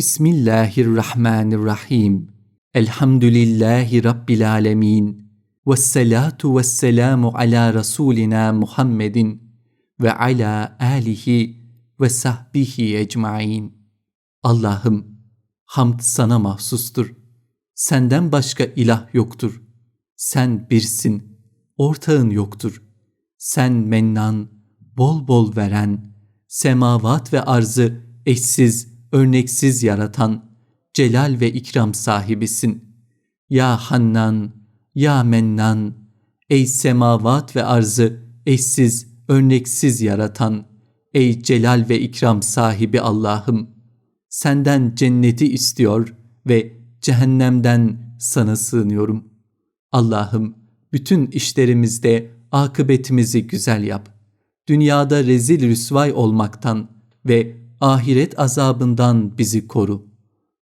Bismillahirrahmanirrahim. Elhamdülillahi Rabbil alemin. Vessalatu vesselamu ala Resulina Muhammedin ve ala alihi ve sahbihi ecmain. Allah'ım, hamd sana mahsustur. Senden başka ilah yoktur. Sen birsin, ortağın yoktur. Sen mennan, bol bol veren, semavat ve arzı eşsiz, örneksiz yaratan, celal ve ikram sahibisin. Ya Hannan, Ya Mennan, ey semavat ve arzı eşsiz, örneksiz yaratan, ey celal ve ikram sahibi Allah'ım, senden cenneti istiyor ve cehennemden sana sığınıyorum. Allah'ım, bütün işlerimizde akıbetimizi güzel yap. Dünyada rezil rüsvay olmaktan ve ahiret azabından bizi koru.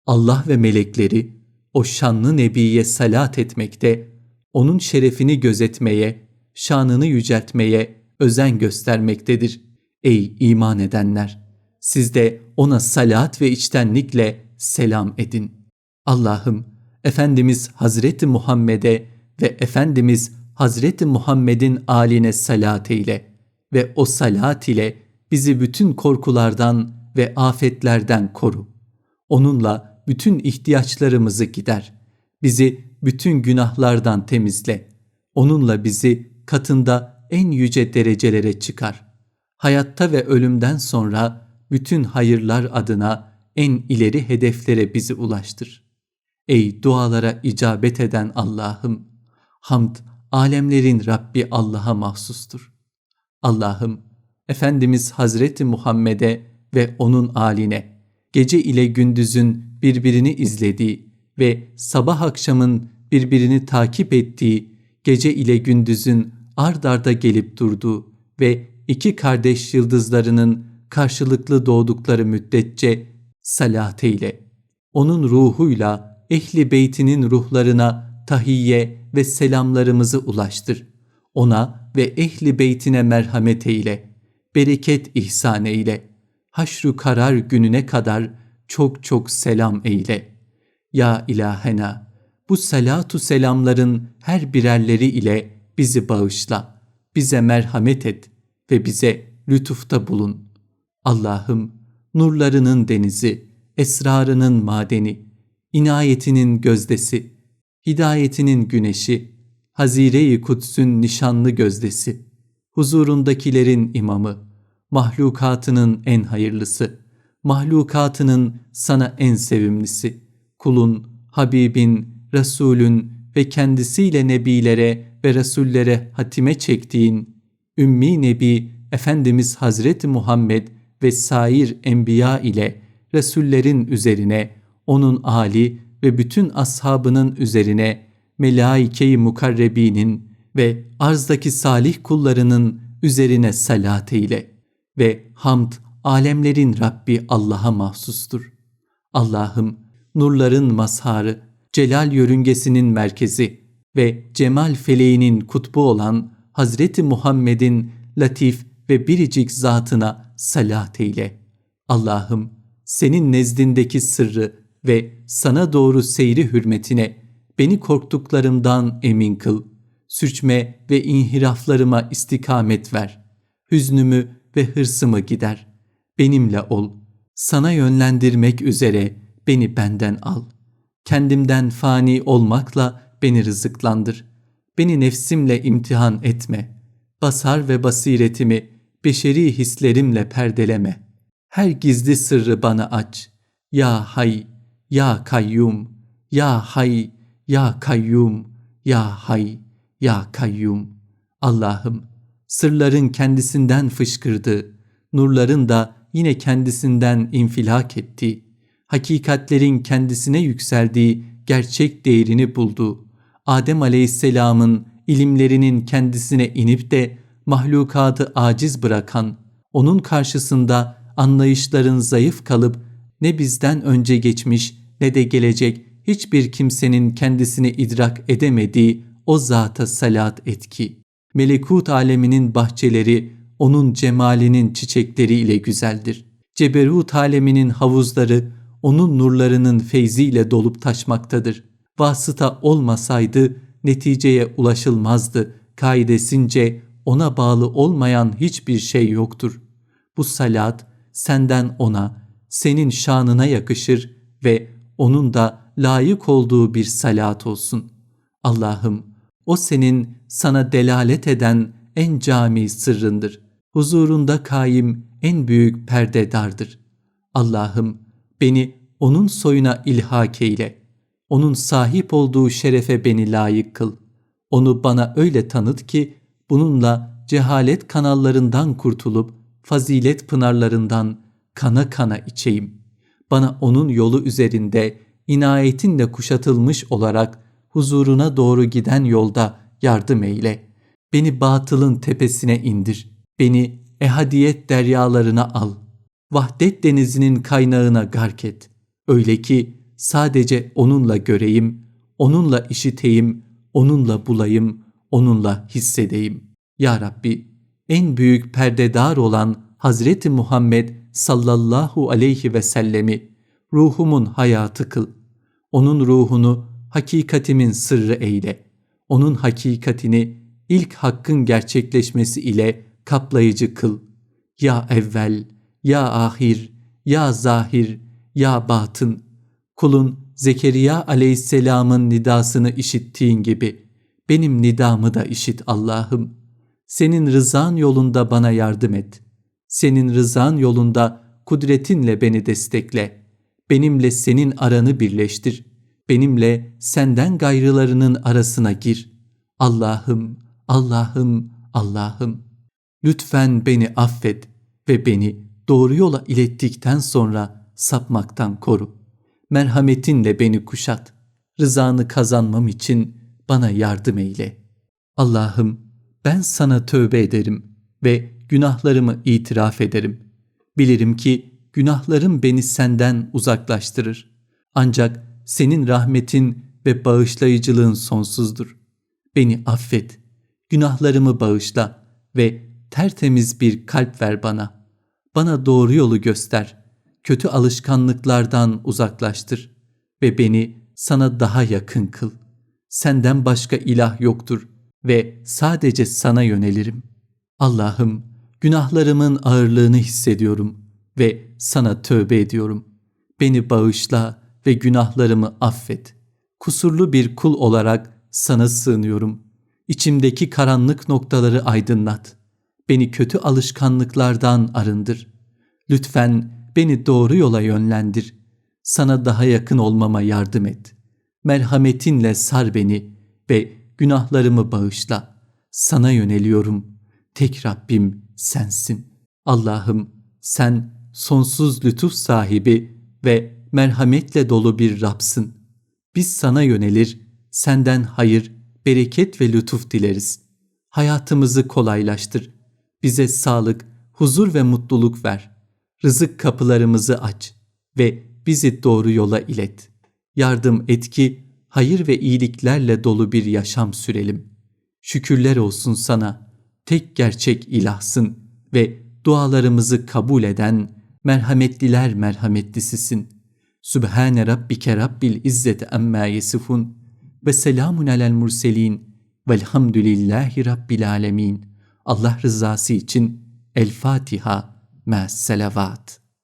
Allah ve melekleri o şanlı nebiye salat etmekte, onun şerefini gözetmeye, şanını yüceltmeye özen göstermektedir. Ey iman edenler! Siz de ona salat ve içtenlikle selam edin. Allah'ım, Efendimiz Hazreti Muhammed'e ve Efendimiz Hazreti Muhammed'in aline salat eyle ve o salat ile bizi bütün korkulardan ve afetlerden koru. Onunla bütün ihtiyaçlarımızı gider. Bizi bütün günahlardan temizle. Onunla bizi katında en yüce derecelere çıkar. Hayatta ve ölümden sonra bütün hayırlar adına en ileri hedeflere bizi ulaştır. Ey dualara icabet eden Allah'ım! Hamd, alemlerin Rabbi Allah'a mahsustur. Allah'ım, Efendimiz Hazreti Muhammed'e ve onun aline, gece ile gündüzün birbirini izlediği ve sabah akşamın birbirini takip ettiği, gece ile gündüzün ard arda gelip durduğu ve iki kardeş yıldızlarının karşılıklı doğdukları müddetçe salat eyle. Onun ruhuyla ehli beytinin ruhlarına tahiyye ve selamlarımızı ulaştır. Ona ve ehli beytine merhamet eyle. Bereket ihsan eyle. Haşru karar gününe kadar çok çok selam eyle. Ya ilahena, bu salatu selamların her birerleri ile bizi bağışla, bize merhamet et ve bize lütufta bulun. Allah'ım, nurlarının denizi, esrarının madeni, inayetinin gözdesi, hidayetinin güneşi, Hazire-i Kuds'ün nişanlı gözdesi, huzurundakilerin imamı, mahlukatının en hayırlısı, mahlukatının sana en sevimlisi, kulun, Habibin, Resulün ve kendisiyle nebilere ve Resullere hatime çektiğin Ümmi Nebi Efendimiz Hazreti Muhammed ve sair enbiya ile Resullerin üzerine, onun ali ve bütün ashabının üzerine melaike-i mukarrebinin ve arzdaki salih kullarının üzerine salat eyle ve hamd alemlerin Rabbi Allah'a mahsustur. Allah'ım nurların mazharı, celal yörüngesinin merkezi ve cemal feleğinin kutbu olan Hazreti Muhammed'in latif ve biricik zatına salat eyle. Allah'ım senin nezdindeki sırrı ve sana doğru seyri hürmetine beni korktuklarımdan emin kıl. Sürçme ve inhiraflarıma istikamet ver. Hüznümü ve hırsımı gider. Benimle ol. Sana yönlendirmek üzere beni benden al. Kendimden fani olmakla beni rızıklandır. Beni nefsimle imtihan etme. Basar ve basiretimi beşeri hislerimle perdeleme. Her gizli sırrı bana aç. Ya hay, ya kayyum, ya hay, ya kayyum, ya hay, ya kayyum. Allah'ım sırların kendisinden fışkırdı, nurların da yine kendisinden infilak etti. Hakikatlerin kendisine yükseldiği gerçek değerini buldu. Adem aleyhisselamın ilimlerinin kendisine inip de mahlukatı aciz bırakan, onun karşısında anlayışların zayıf kalıp ne bizden önce geçmiş ne de gelecek hiçbir kimsenin kendisini idrak edemediği o zata salat et ki, melekut aleminin bahçeleri onun cemalinin çiçekleriyle güzeldir. Ceberut aleminin havuzları onun nurlarının feyziyle dolup taşmaktadır. Vasıta olmasaydı neticeye ulaşılmazdı. Kaidesince ona bağlı olmayan hiçbir şey yoktur. Bu salat senden ona, senin şanına yakışır ve onun da layık olduğu bir salat olsun. Allah'ım o senin sana delalet eden en cami sırrındır. Huzurunda kaim en büyük perdedardır. Allah'ım beni onun soyuna ilhak eyle. Onun sahip olduğu şerefe beni layık kıl. Onu bana öyle tanıt ki bununla cehalet kanallarından kurtulup fazilet pınarlarından kana kana içeyim. Bana onun yolu üzerinde inayetinle kuşatılmış olarak huzuruna doğru giden yolda yardım eyle. Beni batılın tepesine indir. Beni ehadiyet deryalarına al. Vahdet denizinin kaynağına gark et. Öyle ki sadece onunla göreyim, onunla işiteyim, onunla bulayım, onunla hissedeyim. Ya Rabbi, en büyük perdedar olan Hazreti Muhammed sallallahu aleyhi ve sellemi ruhumun hayatı kıl. Onun ruhunu hakikatimin sırrı eyle. Onun hakikatini ilk hakkın gerçekleşmesi ile kaplayıcı kıl. Ya evvel, ya ahir, ya zahir, ya batın. Kulun Zekeriya aleyhisselamın nidasını işittiğin gibi benim nidamı da işit Allah'ım. Senin rızan yolunda bana yardım et. Senin rızan yolunda kudretinle beni destekle. Benimle senin aranı birleştir. Benimle senden gayrılarının arasına gir. Allah'ım, Allah'ım, Allah'ım. Lütfen beni affet ve beni doğru yola ilettikten sonra sapmaktan koru. Merhametinle beni kuşat. Rızanı kazanmam için bana yardım eyle. Allah'ım ben sana tövbe ederim ve günahlarımı itiraf ederim. Bilirim ki günahlarım beni senden uzaklaştırır. Ancak senin rahmetin ve bağışlayıcılığın sonsuzdur. Beni affet, günahlarımı bağışla ve tertemiz bir kalp ver bana. Bana doğru yolu göster, kötü alışkanlıklardan uzaklaştır ve beni sana daha yakın kıl. Senden başka ilah yoktur ve sadece sana yönelirim. Allah'ım, günahlarımın ağırlığını hissediyorum ve sana tövbe ediyorum. Beni bağışla ve günahlarımı affet. Kusurlu bir kul olarak sana sığınıyorum. İçimdeki karanlık noktaları aydınlat. Beni kötü alışkanlıklardan arındır. Lütfen beni doğru yola yönlendir. Sana daha yakın olmama yardım et. Merhametinle sar beni ve günahlarımı bağışla. Sana yöneliyorum. Tek Rabbim sensin. Allah'ım sen sonsuz lütuf sahibi ve merhametle dolu bir Rabsın. Biz sana yönelir, senden hayır, bereket ve lütuf dileriz. Hayatımızı kolaylaştır. Bize sağlık, huzur ve mutluluk ver. Rızık kapılarımızı aç ve bizi doğru yola ilet. Yardım et ki hayır ve iyiliklerle dolu bir yaşam sürelim. Şükürler olsun sana, tek gerçek ilahsın ve dualarımızı kabul eden merhametliler merhametlisisin. Sübhane Rabbike Rabbil İzzeti Amma Yesifun ve selamun alel murselin velhamdülillahi Rabbil Alemin. Allah rızası için El Fatiha, Me's Selavat.